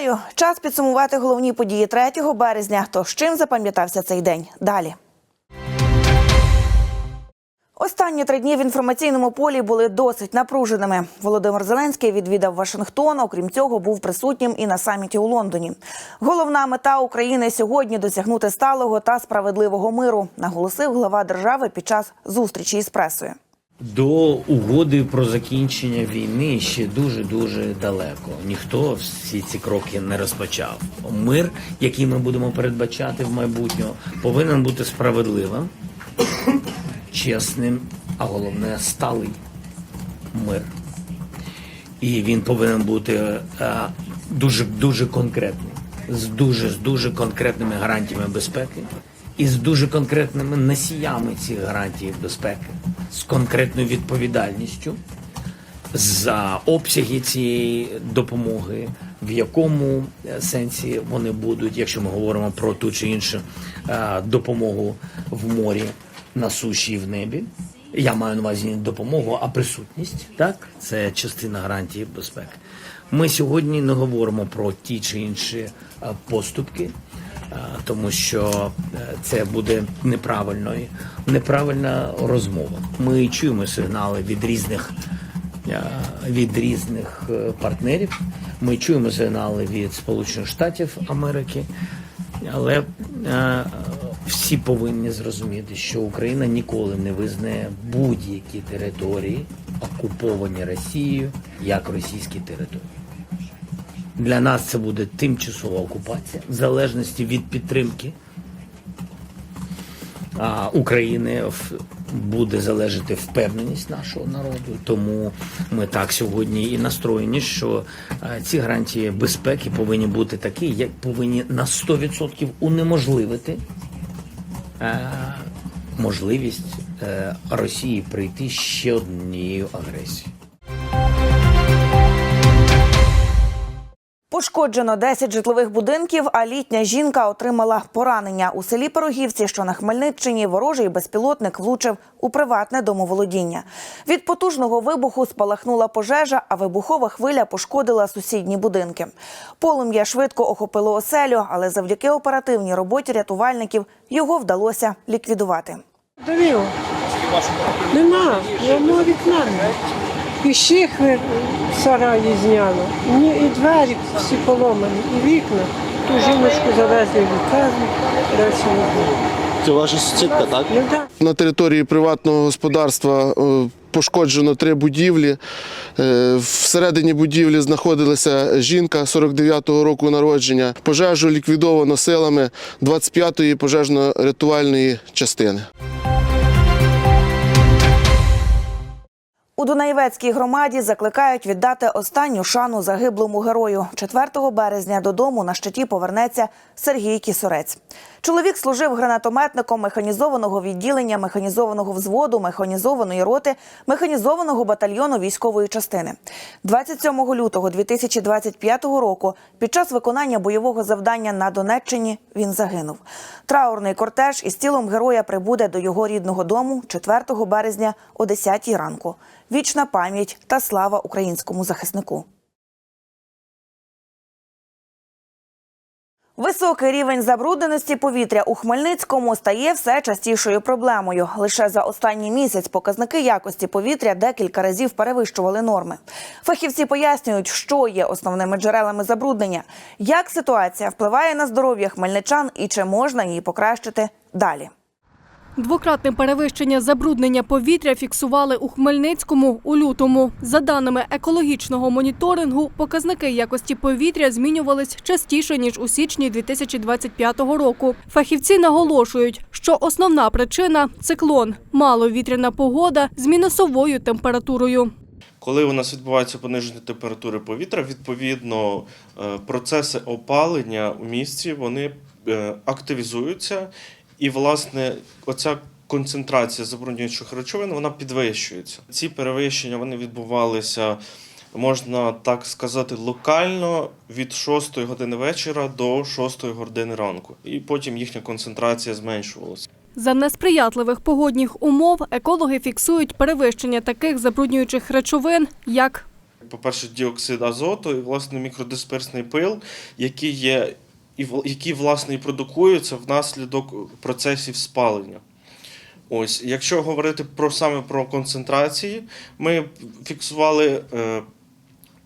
Вітаю! Час підсумувати головні події 3 березня. Тож чим запам'ятався цей день? Далі. Останні три дні в інформаційному полі були досить напруженими. Володимир Зеленський відвідав Вашингтон. Окрім цього, був присутнім і на саміті у Лондоні. Головна мета України сьогодні досягнути сталого та справедливого миру, наголосив глава держави під час зустрічі із пресою. До угоди про закінчення війни ще дуже дуже далеко. Ніхто всі ці кроки не розпочав. Мир, який ми будемо передбачати в майбутньому, повинен бути справедливим, чесним, а головне сталий мир. І він повинен бути е, дуже дуже конкретним, з дуже з дуже конкретними гарантіями безпеки і з дуже конкретними носіями цих гарантій безпеки, з конкретною відповідальністю за обсяги цієї допомоги, в якому е, сенсі вони будуть, якщо ми говоримо про ту чи іншу е, допомогу в морі, на суші і в небі. Я маю на увазі не допомогу, а присутність. Так, це частина гарантії безпеки. Ми сьогодні не говоримо про ті чи інші е, поступки, тому що е, це буде неправильною, неправильна розмова. Ми чуємо сигнали від різних е, від різних е, партнерів. Ми чуємо сигнали від Сполучених Штатів Америки, але е, всі повинні зрозуміти, що Україна ніколи не визнає будь-які території, окуповані Росією, як російські території. Для нас це буде тимчасова окупація, в залежності від підтримки а, України буде залежати впевненість нашого народу. Тому ми так сьогодні і настроєні, що ці гарантії безпеки повинні бути такі, як повинні на 100% унеможливити можливість е, Росії прийти ще однією агресією. Пошкоджено 10 житлових будинків, а літня жінка отримала поранення. У селі Пирогівці, що на Хмельниччині, ворожий безпілотник влучив у приватне домоволодіння. Від потужного вибуху спалахнула пожежа, а вибухова хвиля пошкодила сусідні будинки. Полум'я швидко охопило оселю, але завдяки оперативній роботі рятувальників його вдалося ліквідувати. Довів. Нема, вікна. І шихви в сараї зняло, і двері всі поломані, і вікна. Ту жіночку завезли в лікарню, далі не було. Це ваша сусідка, так? Ну так. На території приватного господарства е, пошкоджено три будівлі. Е, Всередині будівлі знаходилася жінка 49-го року народження. Пожежу ліквідовано силами 25-ї пожежно-рятувальної частини. У Дунаєвецькій громаді закликають віддати останню шану загиблому герою. 4 березня додому на щиті повернеться Сергій Кісорець. Чоловік служив гранатометником механізованого відділення, механізованого взводу, механізованої роти, механізованого батальйону військової частини. 27 лютого 2025 року під час виконання бойового завдання на Донеччині він загинув. Траурний кортеж із тілом героя прибуде до його рідного дому 4 березня о 10 ранку. Вічна пам'ять та слава українському захиснику. Високий рівень забрудненості повітря у Хмельницькому стає все частішою проблемою. Лише за останній місяць показники якості повітря декілька разів перевищували норми. Фахівці пояснюють, що є основними джерелами забруднення, як ситуація впливає на здоров'я хмельничан і чи можна її покращити далі. Двократне перевищення забруднення повітря фіксували у Хмельницькому у лютому. За даними екологічного моніторингу, показники якості повітря змінювались частіше ніж у січні 2025 року. Фахівці наголошують, що основна причина циклон, маловітряна погода з мінусовою температурою. Коли у нас відбувається пониження температури повітря, відповідно е, процеси опалення у місті вони е, активізуються, і власне оця концентрація забруднюючих речовин вона підвищується. Ці перевищення вони відбувалися. Можна так сказати, локально від 6 години вечора до 6 години ранку, і потім їхня концентрація зменшувалася. За несприятливих погодних умов екологи фіксують перевищення таких забруднюючих речовин, як по-перше, діоксид азоту і власне мікродисперсний пил, який є які власне і продукуються внаслідок процесів спалення. Ось, якщо говорити про саме про концентрації, ми фіксували е,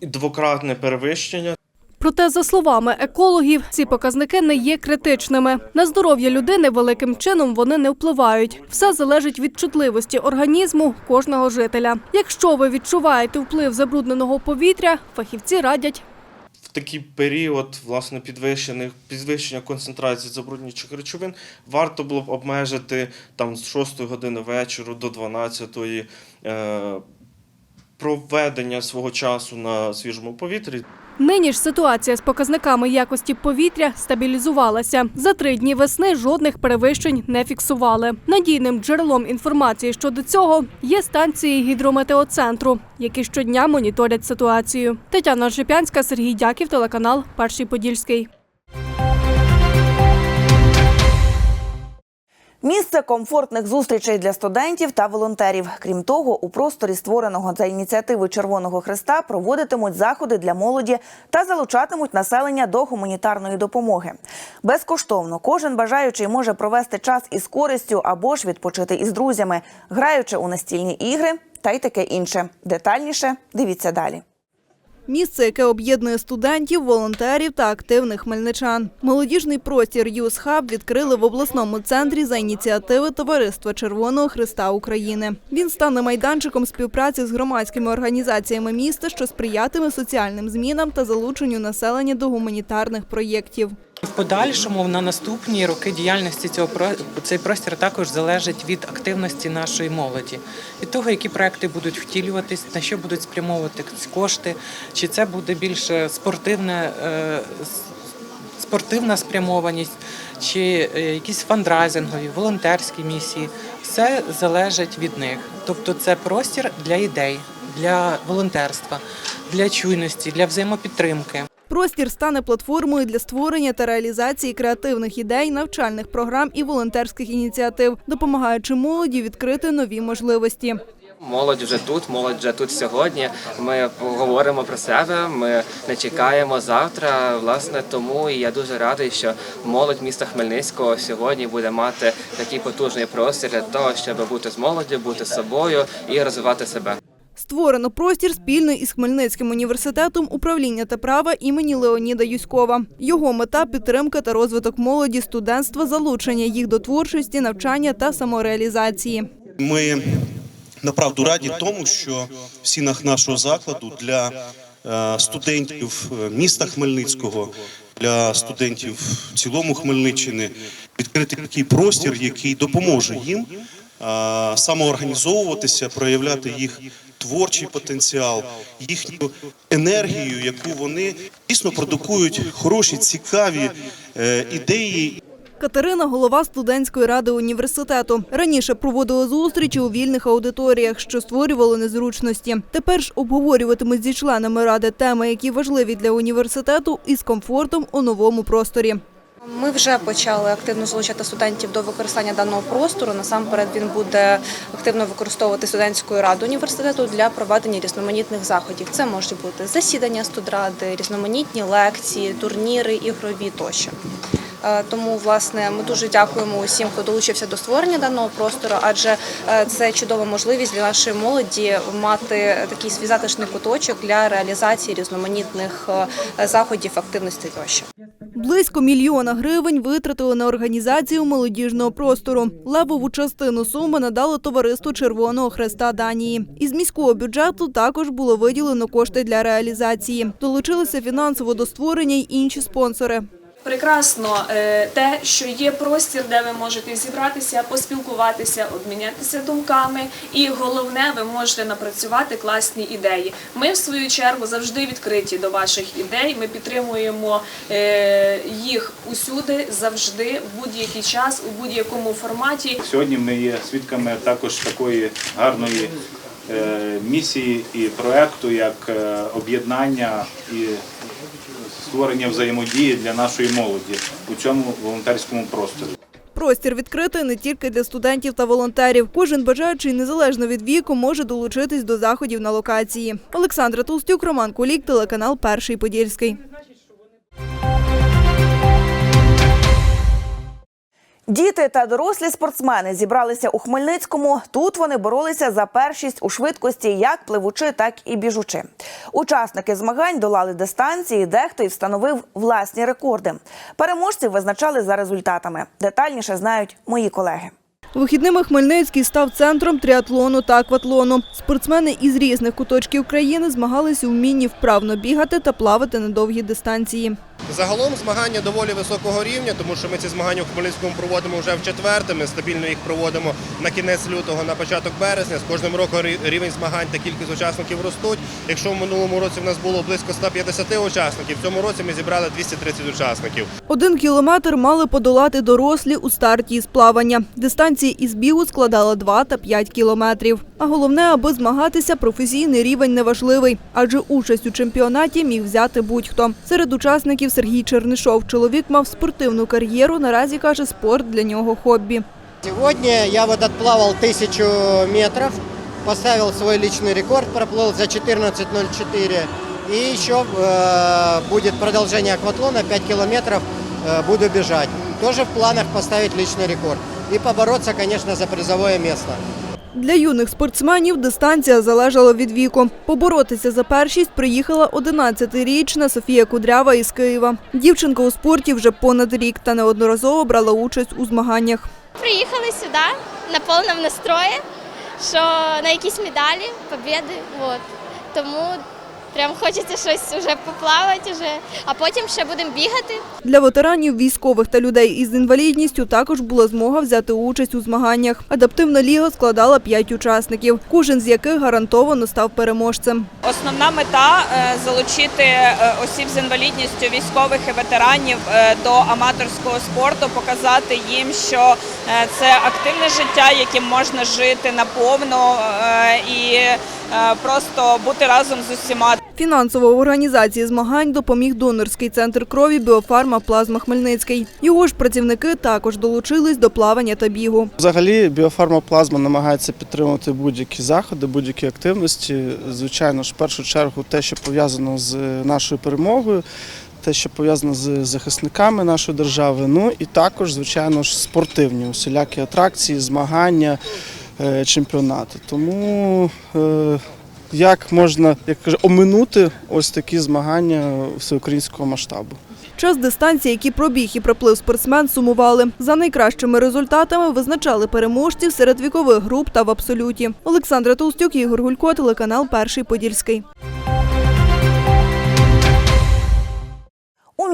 двократне перевищення Проте, за словами екологів, ці показники не є критичними. На здоров'я людини великим чином вони не впливають. Все залежить від чутливості організму кожного жителя. Якщо ви відчуваєте вплив забрудненого повітря, фахівці радять такий період власне підвищених підвищення концентрації забруднюючих речовин варто було б обмежити там з 6 години вечора до 12 е, проведення свого часу на свіжому повітрі. Нині ж ситуація з показниками якості повітря стабілізувалася. За три дні весни жодних перевищень не фіксували. Надійним джерелом інформації щодо цього є станції гідрометеоцентру, які щодня моніторять ситуацію. Тетяна Шипянська, Сергій Дяків, телеканал Перший Подільський. Місце комфортних зустрічей для студентів та волонтерів. Крім того, у просторі, створеного за ініціативи Червоного Христа, проводитимуть заходи для молоді та залучатимуть населення до гуманітарної допомоги. Безкоштовно кожен бажаючий може провести час із користю або ж відпочити із друзями, граючи у настільні ігри та й таке інше. Детальніше дивіться далі. Місце, яке об'єднує студентів, волонтерів та активних хмельничан. Молодіжний простір «Юз Хаб» відкрили в обласному центрі за ініціативи Товариства Червоного Христа України. Він стане майданчиком співпраці з громадськими організаціями міста, що сприятиме соціальним змінам та залученню населення до гуманітарних проєктів. В подальшому на наступні роки діяльності цього цей простір також залежить від активності нашої молоді, від того, які проекти будуть втілюватись, на що будуть спрямовувати кошти, чи це буде більше спортивне. е, Спортивна спрямованість чи е, якісь фандрайзингові, волонтерські місії, все залежить від них. Тобто, це простір для ідей, для волонтерства, для чуйності, для взаємопідтримки. Простір стане платформою для створення та реалізації креативних ідей, навчальних програм і волонтерських ініціатив, допомагаючи молоді відкрити нові можливості. Молодь вже тут, молодь вже тут сьогодні. Ми говоримо про себе. Ми не чекаємо завтра. Власне, тому і я дуже радий, що молодь міста Хмельницького сьогодні буде мати такий потужний простір для того, щоб бути з молоддю, бути собою і розвивати себе. Створено простір спільно із Хмельницьким університетом управління та права імені Леоніда Юськова. Його мета підтримка та розвиток молоді, студентства, залучення їх до творчості, навчання та самореалізації. Ми направду раді тому, що в стінах нашого закладу для е, студентів е, міста Хмельницького, для студентів в цілому Хмельниччини відкрити такий простір, який допоможе їм самоорганізовуватися, проявляти їх творчий потенціал, їхню енергію, яку вони дійсно продукують хороші, цікаві е, ідеї Катерина – голова студентської ради університету. Раніше проводила зустрічі у вільних аудиторіях, що створювали незручності. Тепер ж обговорюватимуть зі членами ради теми, які важливі для університету, із комфортом у новому просторі. Ми вже почали активно залучати студентів до використання даного простору. Насамперед він буде активно використовувати студентською раду університету для проведення різноманітних заходів. Це можуть бути засідання студради, різноманітні лекції, турніри, ігрові тощо. Е, Тому, власне, ми дуже дякуємо усім, хто долучився до створення даного простору, адже е, це чудова можливість для нашої молоді мати такий свій затишний куточок для реалізації різноманітних е, заходів, активностей тощо. Близько мільйона гривень витратили на організацію молодіжного простору. Левову частину суми надало товариству Червоного Хреста Данії. Із міського бюджету також було виділено кошти для реалізації. Долучилися фінансово до створення й інші спонсори. Прекрасно е, те, що є простір, де ви можете зібратися, поспілкуватися, обмінятися думками, і головне, ви можете напрацювати класні ідеї. Ми, в свою чергу, завжди відкриті до ваших ідей. Ми підтримуємо е, їх усюди, завжди, в будь-який час, у будь-якому форматі. Сьогодні ми є свідками також такої гарної е, місії і проекту, як об'єднання і створення взаємодії для нашої молоді у цьому волонтерському просторі. Простір відкритий не тільки для студентів та волонтерів. Кожен бажаючий незалежно від віку може долучитись до заходів на локації. Олександра Толстюк, Роман Кулік, телеканал Перший Подільський. Діти та дорослі спортсмени зібралися у Хмельницькому. Тут вони боролися за першість у швидкості як пливучи, так і біжучи. Учасники змагань долали дистанції, дехто й встановив власні рекорди. Переможців визначали за результатами. Детальніше знають мої колеги. Вихідними Хмельницький став центром тріатлону та акватлону. Спортсмени із різних куточків країни змагалися у вмінні вправно бігати та плавати на довгі дистанції. Загалом змагання доволі високого рівня, тому що ми ці змагання в Хмельницькому проводимо вже в четверте. Ми стабільно їх проводимо на кінець лютого, на початок березня. З кожним роком рівень змагань та кількість учасників ростуть. Якщо в минулому році в нас було близько 150 учасників, в цьому році ми зібрали 230 учасників. Один кілометр мали подолати дорослі у старті із плавання. Дистанції із бігу складали 2 та 5 кілометрів. А головне, аби змагатися, професійний рівень неважливий, адже участь у чемпіонаті міг взяти будь-хто. Серед учасників Сергій Чернишов. Чоловік мав спортивну кар'єру. Наразі каже, спорт для нього хобі. Сегодня я вот отплавал тысячу метров, поставил свой личный рекорд, проплыл за 14.04. И еще э, будет продолжение акватлона, 5 километров э, буду бежать. Тоже в планах поставить личный рекорд. И побороться, конечно, за призовое место. Для юних спортсменів дистанція залежала від віку. Поборотися за першість приїхала 11-річна Софія Кудрява із Києва. Дівчинка у спорті вже понад рік та неодноразово брала участь у змаганнях. Приїхали сюди на повному настрої, що на якісь медалі, побіди. Вот. Тому прям хочеться щось вже поплавати, вже, а потім ще будемо бігати. Для ветеранів, військових та людей із інвалідністю також була змога взяти участь у змаганнях. Адаптивна ліга складала п'ять учасників, кожен з яких гарантовано став переможцем. Основна мета е, залучити е, осіб з інвалідністю, військових і ветеранів е, до аматорського спорту, показати їм, що це активне життя, яким можна жити наповно і просто бути разом з усіма. Фінансово в організації змагань допоміг донорський центр крові Біофарма Плазма Хмельницький. Його ж працівники також долучились до плавання та бігу. Взагалі, біофармоплазма намагається підтримувати будь-які заходи, будь-які активності. Звичайно ж, в першу чергу, те, що пов'язано з нашою перемогою, те, що пов'язано з захисниками нашої держави. Ну і також, звичайно ж, спортивні усілякі атракції, змагання, е, чемпіонати. Тому е, як можна як кажу, оминути ось такі змагання всеукраїнського масштабу? Час дистанції, які пробіг і проплив спортсмен, сумували. За найкращими результатами визначали переможців серед вікових груп та в абсолюті. Олександра Толстюк, Ігор Гулько, телеканал Перший Подільський.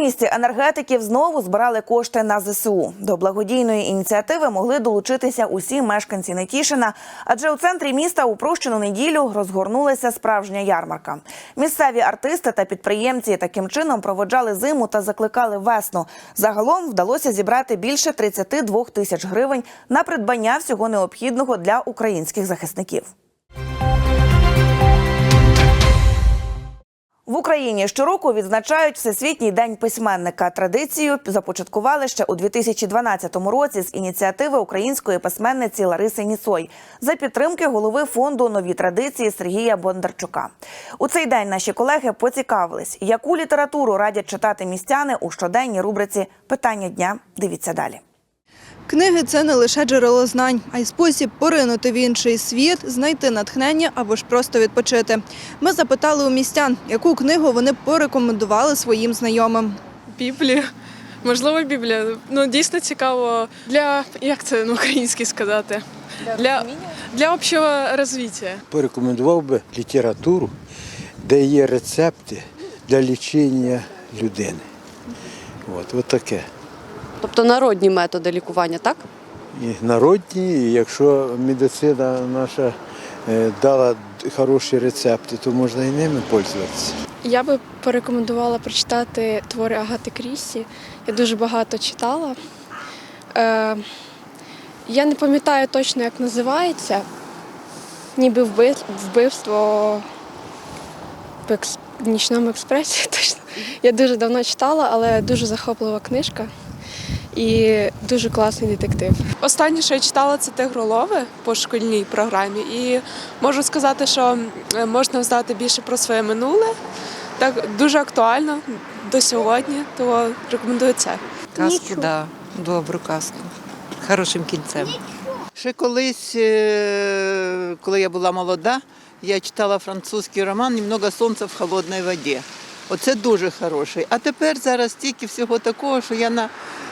Місті енергетиків знову збирали кошти на ЗСУ. До благодійної ініціативи могли долучитися усі мешканці Нетішина, адже у центрі міста у прощену неділю розгорнулася справжня ярмарка. Місцеві артисти та підприємці таким чином проводжали зиму та закликали весну. Загалом вдалося зібрати більше 32 тисяч гривень на придбання всього необхідного для українських захисників. В Україні щороку відзначають Всесвітній день письменника. Традицію започаткували ще у 2012 році з ініціативи української письменниці Лариси Ніцой за підтримки голови фонду Нові традиції Сергія Бондарчука. У цей день наші колеги поцікавились, яку літературу радять читати містяни у щоденній рубриці Питання дня. Дивіться далі. Книги це не лише джерело знань, а й спосіб поринути в інший світ, знайти натхнення або ж просто відпочити. Ми запитали у містян, яку книгу вони порекомендували своїм знайомим. Біблію. Можливо, Біблія. Ну дійсно цікаво для як це на українській сказати? Для, для общого розвиття. Порекомендував би літературу, де є рецепти для лічення людини. От, от таке. Тобто народні методи лікування, так? І народні, і якщо медицина наша е, дала хороші рецепти, то можна і ними пользуватися. Я би порекомендувала прочитати твори Агати Крісі. Я дуже багато читала. Е, я не пам'ятаю точно, як називається. Ніби вбивство в в нічному експресі. Точно. Я дуже давно читала, але дуже захоплива книжка. І дуже класний детектив. Останнє, що я читала, це тигролови по шкільній програмі, і можу сказати, що можна знати більше про своє минуле. Так дуже актуально до сьогодні, то рекомендую це. Казку, да, добру казку. Хорошим кінцем. Ще колись, е, коли я була молода, я читала французький роман «Немного сонця в холодній воді. Оце дуже хороший. А тепер зараз тільки всього такого, що я на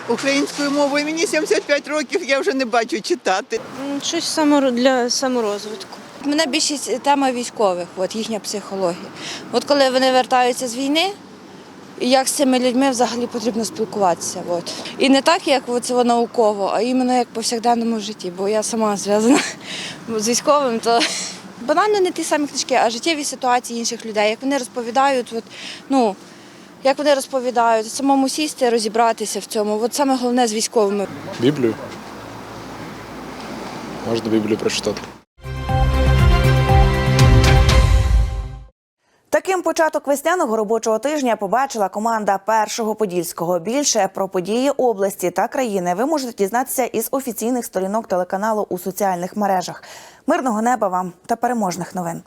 українською мовою, мені 75 років, я вже не бачу читати. Щось для саморозвитку. Мене більшість тема військових, от їхня психологія. От коли вони вертаються з війни, як з цими людьми взагалі потрібно спілкуватися. От. І не так, як це науково, а іменно як в повсякденному житті, бо я сама зв'язана з військовим, то банально не ті самі книжки, а життєві ситуації інших людей, як вони розповідають, от, ну, як вони розповідають, самому сісти, розібратися в цьому. От саме головне з військовими. Біблію. Можна Біблію прочитати. Таким початок весняного робочого тижня побачила команда першого подільського. Більше про події області та країни ви можете дізнатися із офіційних сторінок телеканалу у соціальних мережах. Мирного неба вам та переможних новин.